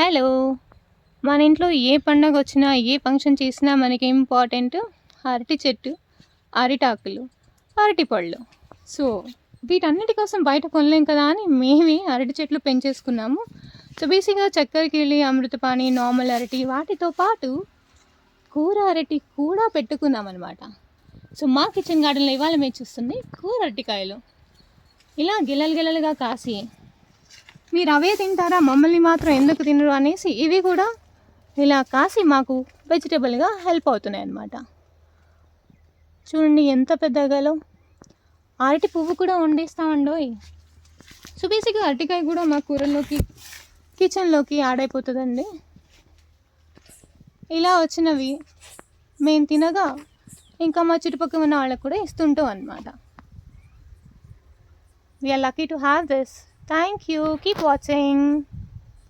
Hello. మన ఇంట్లో ఏ పండగ వచ్చినా ఏ ఫంక్షన్ చేసినా మనకి ఇంపార్టెంట్ అరటి చెట్టు అరిటాకులు అరటి పళ్ళు. సో వీటన్నిటి కోసం బయట కొనలేం కదా అని మేమే అరటి చెట్లు పెంచేసుకున్నాము. సో బేసిక్గా చక్కెరకేళి అమృతపాణి నార్మల్ అరటి వాటితో పాటు కూర అరటి కూడా పెట్టుకున్నామన్నమాట. సో మా కిచెన్ గార్డెన్లో ఇవాళ మేము చూస్తుంది కూర అరటికాయలు. ఇలా గిల్లలు గిల్లలుగా కాసి మీరు అవే తింటారా? మమ్మల్ని మాత్రం ఎందుకు తినరు అనేసి ఇవి కూడా ఇలా కాసి మాకు వెజిటబుల్గా హెల్ప్ అవుతున్నాయి అన్నమాట. చూడండి ఎంత పెద్దగాలో. అరటి పువ్వు కూడా వండేస్తామండోయ్ సో బేసిక్గా అరటికాయ కూడా మా కూరల్లోకి కిచెన్లోకి యాడ్ అయిపోతుందండి. ఇలా వచ్చినవి మేము తినగా ఇంకా మా చుట్టుపక్కల ఉన్న వాళ్ళకు కూడా ఇస్తుంటాం అనమాట we're lucky to have this Thank you. Keep watching.